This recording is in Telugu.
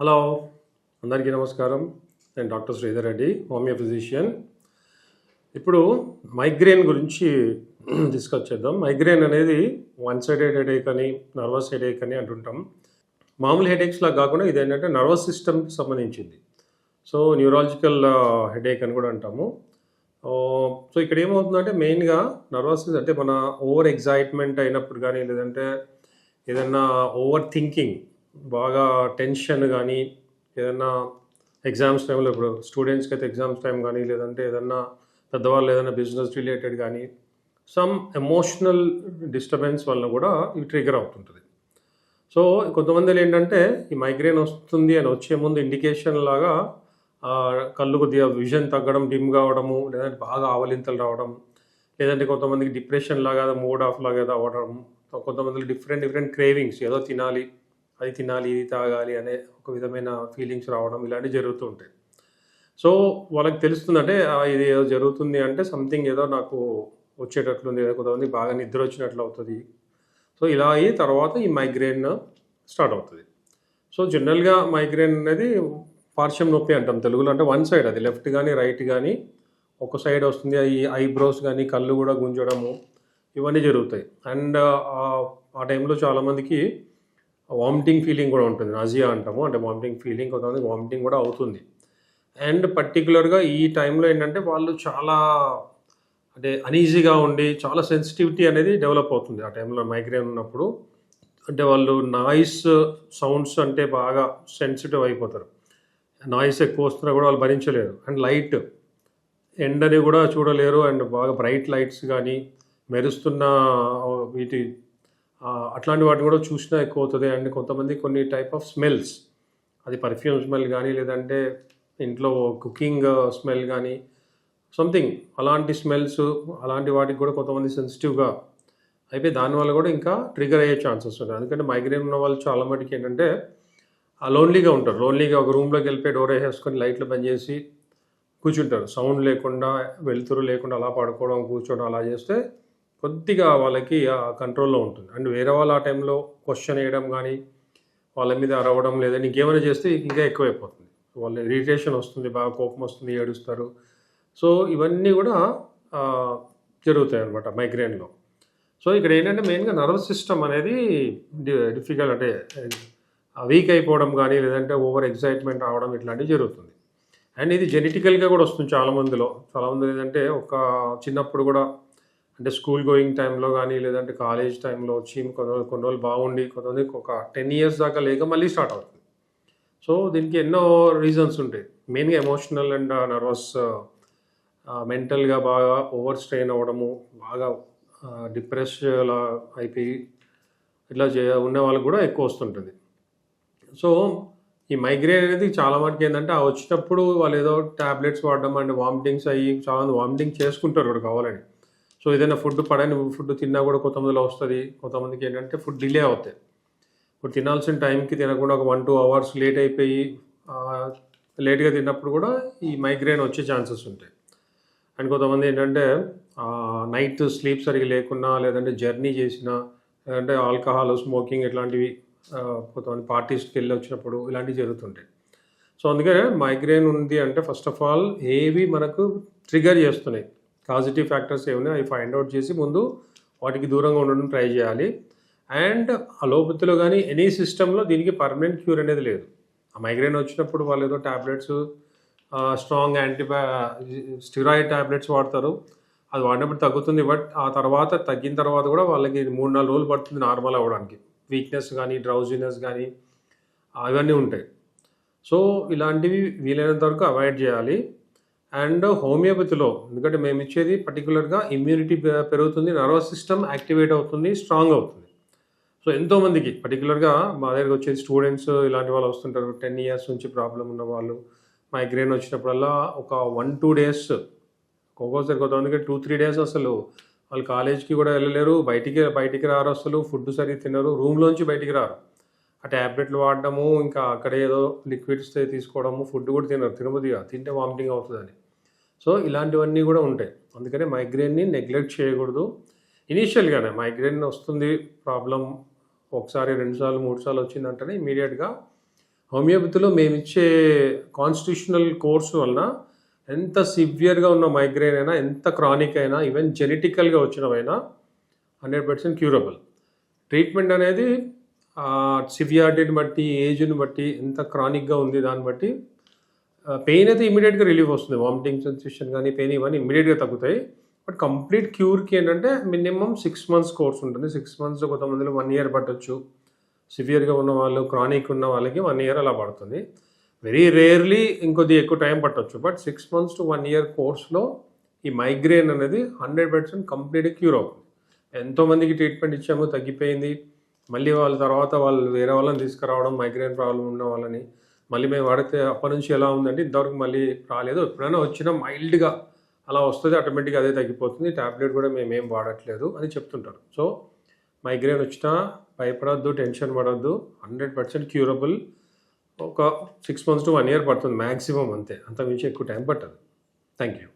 హలో అందరికీ నమస్కారం. నేను doctor Sridhar Reddy homeo physician ఇప్పుడు మైగ్రేన్ గురించి డిస్కస్ చేద్దాం. మైగ్రేన్ అనేది వన్ సైడెడ్ హెడేక్ అని నర్వస్ హెడేక్ అని అంటుంటాం. మామూలు హెడేక్స్లా కాకుండా ఇది ఏంటంటే నర్వస్ సిస్టమ్కి సంబంధించింది. సో న్యూరాలజికల్ హెడేక్ అని కూడా అంటాము. సో ఇక్కడ ఏమవుతుందంటే మెయిన్గా నర్వస్ అంటే మన ఓవర్ ఎగ్జైట్మెంట్ అయినప్పుడు కానీ లేదంటే ఏదన్నా ఓవర్ థింకింగ్ బాగా టెన్షన్ కానీ ఏదన్నా ఎగ్జామ్స్ టైంలో ఇప్పుడు స్టూడెంట్స్కి అయితే ఎగ్జామ్స్ టైం కానీ లేదంటే ఏదన్నా పెద్దవాళ్ళు ఏదైనా బిజినెస్ రిలేటెడ్ కానీ సమ్ ఎమోషనల్ డిస్టర్బెన్స్ వల్ల కూడా ఇవి ట్రిగర్ అవుతుంటుంది. సో కొంతమంది ఏంటంటే ఈ మైగ్రేన్ వస్తుంది అని వచ్చే ముందు ఇండికేషన్ లాగా కళ్ళు కొద్దిగా విజన్ తగ్గడం డిమ్ కావడము లేదంటే బాగా ఆవలింతలు రావడం లేదంటే కొంతమందికి డిప్రెషన్ లాగా మూడ్ ఆఫ్ లాగా ఏదో అవ్వడం కొంతమందికి డిఫరెంట్ డిఫరెంట్ క్రేవింగ్స్ ఏదో తినాలి అది తినాలి ఇది తాగాలి అనే ఒక విధమైన ఫీలింగ్స్ రావడం ఇలాంటివి జరుగుతూ ఉంటాయి. సో వాళ్ళకి తెలుస్తుందంటే ఇది ఏదో జరుగుతుంది అంటే సంథింగ్ ఏదో నాకు వచ్చేటట్లుంది ఏదో కొంతమంది బాగా నిద్ర వచ్చినట్లు అవుతుంది. సో ఇలా అయ్యి తర్వాత ఈ మైగ్రేన్ స్టార్ట్ అవుతుంది. సో జనరల్గా మైగ్రేన్ అనేది పార్శ్వం నొప్పి అంటాం తెలుగులో. అంటే వన్ సైడ్ అది లెఫ్ట్ కానీ రైట్ కానీ ఒక సైడ్ వస్తుంది. ఈ ఐబ్రోస్ కానీ కళ్ళు కూడా గుంజడము ఇవన్నీ జరుగుతాయి. అండ్ ఆ టైంలో చాలామందికి వామిటింగ్ ఫీలింగ్ కూడా ఉంటుంది. నజియా అంటాము. అంటే వామిటింగ్ ఫీలింగ్ కొంతమంది వామిటింగ్ కూడా అవుతుంది. అండ్ పర్టికులర్గా ఈ టైంలో ఏంటంటే వాళ్ళు చాలా అంటే అనీజీగా ఉండి చాలా సెన్సిటివిటీ అనేది డెవలప్ అవుతుంది ఆ టైంలో మైగ్రేన్ ఉన్నప్పుడు. అంటే వాళ్ళు నాయిస్ సౌండ్స్ అంటే బాగా సెన్సిటివ్ అయిపోతారు. నాయిస్ ఎక్కువ వస్తున్నా కూడా వాళ్ళు భరించలేరు. అండ్ లైట్ ఎండని కూడా చూడలేరు. అండ్ బాగా బ్రైట్ లైట్స్ కానీ మెరుస్తున్న వీటి అట్లాంటి వాటిని కూడా చూసినా ఎక్కువ అవుతుంది. అండ్ కొంతమంది కొన్ని టైప్ ఆఫ్ స్మెల్స్ అది పర్ఫ్యూమ్ స్మెల్ కానీ లేదంటే ఇంట్లో కుకింగ్ స్మెల్ కానీ సంథింగ్ అలాంటి స్మెల్స్ అలాంటి వాటికి కూడా కొంతమంది సెన్సిటివ్గా అయిపోయి దానివల్ల కూడా ఇంకా ట్రిగర్ అయ్యే ఛాన్సెస్ ఉంటాయి. ఎందుకంటే మైగ్రేన్ ఉన్న వాళ్ళు చాలా మటుకు ఏంటంటే లోన్లీగా ఉంటారు. లోన్లీగా ఒక రూమ్లోకి వెళ్ళిపోయి డోర్ వేసేసుకొని లైట్లు బంద్ చేసి కూర్చుంటారు. సౌండ్ లేకుండా వెలుతురు లేకుండా అలా పడుకోవడం కూర్చోవడం అలా చేస్తే కొద్దిగా వాళ్ళకి కంట్రోల్లో ఉంటుంది. అండ్ వేరే వాళ్ళు ఆ టైంలో క్వశ్చన్ వేయడం కానీ వాళ్ళ మీద అరవడం లేదా ఇంకేమైనా చేస్తే ఇంకా ఎక్కువైపోతుంది. వాళ్ళ ఇరిటేషన్ వస్తుంది బాగా కోపం వస్తుంది ఏడుస్తారు. సో ఇవన్నీ కూడా జరుగుతాయి అనమాట మైగ్రేన్లో. సో ఇక్కడ ఏంటంటే మెయిన్గా నర్వస్ సిస్టమ్ అనేది డిఫికల్ట్ అంటే వీక్ అయిపోవడం కానీ లేదంటే ఓవర్ ఎగ్జైట్మెంట్ అవడం ఇట్లాంటివి జరుగుతుంది. అండ్ ఇది జెనెటికల్గా కూడా వస్తుంది చాలామందిలో. చాలామంది ఏంటంటే ఒక చిన్నప్పుడు కూడా అంటే స్కూల్ గోయింగ్ టైంలో కానీ లేదంటే కాలేజ్ టైంలో వచ్చి కొన్ని రోజులు కొన్ని రోజులు బాగుండి కొంతమందికి ఒక టెన్ ఇయర్స్ దాకా లేక మళ్ళీ స్టార్ట్ అవుతుంది. సో దీనికి ఎన్నో రీజన్స్ ఉంటాయి. మెయిన్గా ఎమోషనల్ అండ్ నర్వస్ మెంటల్గా బాగా ఓవర్ స్ట్రెయిన్ అవ్వడము బాగా డిప్రెస్ అయిపోయి ఇట్లా చే ఉన్న వాళ్ళకి కూడా ఎక్కువ వస్తుంటుంది. సో ఈ మైగ్రేన్ అనేది చాలా మటుకు ఏంటంటే ఆ వచ్చినప్పుడు వాళ్ళు ఏదో ట్యాబ్లెట్స్ వాడడం అండ్ వామిటింగ్స్ అయ్యి చాలా మంది వామిటింగ్ చేసుకుంటారు కూడా కావాలని. సో ఏదైనా ఫుడ్ పడని ఫుడ్ తిన్నా కూడా కొంతమందిలో వస్తుంది. కొంతమందికి ఏంటంటే ఫుడ్ డిలే అవుతాయి. ఇప్పుడు తినాల్సిన టైంకి తినకుండా ఒక వన్ టూ అవర్స్ లేట్ అయిపోయి లేట్గా తిన్నప్పుడు కూడా ఈ మైగ్రేన్ వచ్చే ఛాన్సెస్ ఉంటాయి. అండ్ కొంతమంది ఏంటంటే నైట్ స్లీప్ సరిగా లేకున్నా లేదంటే జర్నీ చేసినా లేదంటే ఆల్కహాల్ స్మోకింగ్ ఇట్లాంటివి కొంతమంది పార్టీస్కి వెళ్ళి వచ్చినప్పుడు ఇలాంటివి జరుగుతుంటాయి. సో అందుకే మైగ్రేన్ ఉంది అంటే ఫస్ట్ ఆఫ్ ఆల్ ఏవి మనకు ట్రిగర్ చేస్తున్నాయి. పాజిటివ్ ఫ్యాక్టర్స్ ఏమైనా అవి ఫైండ్ అవుట్ చేసి ముందు వాటికి దూరంగా ఉండడం ట్రై చేయాలి. అండ్ అలోపతిలో కానీ ఎనీ సిస్టంలో దీనికి పర్మనెంట్ క్యూర్ అనేది లేదు. ఆ మైగ్రేన్ వచ్చినప్పుడు వాళ్ళు ఏదో ట్యాబ్లెట్స్ స్ట్రాంగ్ యాంటీబయా స్టిరాయిడ్ ట్యాబ్లెట్స్ వాడతారు. అది వాడినప్పుడు తగ్గుతుంది. బట్ ఆ తర్వాత తగ్గిన తర్వాత కూడా వాళ్ళకి మూడు నాలుగు రోజులు పడుతుంది నార్మల్ అవ్వడానికి వీక్నెస్ కానీ డ్రౌజినెస్ కానీ అవన్నీ ఉంటాయి. సో ఇలాంటివి వీలైనంత వరకు అవాయిడ్ చేయాలి. అండ్ హోమియోపతిలో ఎందుకంటే మేము ఇచ్చేది పర్టికులర్గా ఇమ్యూనిటీ పెరుగుతుంది నర్వస్ సిస్టమ్ యాక్టివేట్ అవుతుంది స్ట్రాంగ్ అవుతుంది. సో ఎంతోమందికి పర్టికులర్గా మా దగ్గరకు వచ్చేది స్టూడెంట్స్ ఇలాంటి వాళ్ళు వస్తుంటారు. టెన్ ఇయర్స్ నుంచి ప్రాబ్లం ఉన్న వాళ్ళు మైగ్రేన్ వచ్చినప్పుడల్లా ఒక వన్ టూ డేస్ ఒక్కొక్కసారి కొంతమందికి టూ త్రీ డేస్ అసలు. వాళ్ళు కాలేజ్కి కూడా వెళ్ళలేరు బయటికి బయటికి రారు అసలు ఫుడ్ సరిగ్గా తినరు రూమ్లోంచి బయటికి రారు. ఆ ట్యాబ్లెట్లు వాడడము ఇంకా అక్కడ ఏదో లిక్విడ్స్ తీసుకోవడము ఫుడ్ కూడా తినరు తినబుద్దిగా తింటే వామిటింగ్ అవుతుందని. సో ఇలాంటివన్నీ కూడా ఉంటాయి. అందుకనే మైగ్రేన్ని నెగ్లెక్ట్ చేయకూడదు. ఇనీషియల్గానే మైగ్రేన్ వస్తుంది ప్రాబ్లం ఒకసారి రెండు సార్లు మూడు సార్లు వచ్చిందంటేనే ఇమీడియట్గా హోమియోపతిలో మేము ఇచ్చే కాన్స్టిట్యూషనల్ కోర్సు వలన ఎంత సివియర్గా ఉన్న మైగ్రేన్ అయినా ఎంత క్రానిక్ అయినా ఈవెన్ జెనెటికల్గా వచ్చినవైనా హండ్రెడ్ పర్సెంట్ క్యూరబుల్ ట్రీట్మెంట్ అనేది సివియారిటీని బట్టి ఏజ్ని బట్టి ఎంత క్రానిక్గా ఉంది దాన్ని బట్టి పెయిన్ అయితే ఇమీడియట్గా రిలీఫ్ వస్తుంది. వామిటింగ్ సెన్సేషన్ కానీ పెయిన్ ఇవన్నీ ఇమీడియట్గా తగ్గుతాయి. బట్ కంప్లీట్ క్యూర్కి ఏంటంటే మినిమం సిక్స్ మంత్స్ కోర్స్ ఉంటుంది. సిక్స్ మంత్స్ కొంతమందిలో వన్ ఇయర్ పట్టొచ్చు. సివియర్గా ఉన్న వాళ్ళు క్రానిక్ ఉన్న వాళ్ళకి వన్ ఇయర్ అలా పడుతుంది. వెరీ రేర్లీ ఇంకొద్ది ఎక్కువ టైం పట్టొచ్చు. But six months to one year కోర్స్లో ఈ మైగ్రేన్ అనేది హండ్రెడ్ పర్సెంట్ కంప్లీట్గా క్యూర్ అవుతుంది. ఎంతోమందికి ట్రీట్మెంట్ ఇచ్చాము తగ్గిపోయింది. మళ్ళీ వాళ్ళ తర్వాత వాళ్ళు వేరే వాళ్ళని తీసుకురావడం మైగ్రేన్ ప్రాబ్లం ఉన్న వాళ్ళని మళ్ళీ మేము వాడితే అప్పటి నుంచి ఎలా ఉందంటే ఇంతవరకు మళ్ళీ రాలేదు. ఎప్పుడైనా వచ్చినా మైల్డ్గా అలా వస్తుంది ఆటోమేటిక్గా అదే తగ్గిపోతుంది. ట్యాబ్లెట్ కూడా మేము ఏం వాడట్లేదు అని చెప్తుంటారు. సో మైగ్రేన్ వచ్చినా భయపడద్దు టెన్షన్ పడద్దు. హండ్రెడ్ పర్సెంట్ క్యూరబుల్ ఒక six months to one year పడుతుంది మ్యాక్సిమం అంతే. అంత మించి ఎక్కువ టైం పట్టదు. Thank you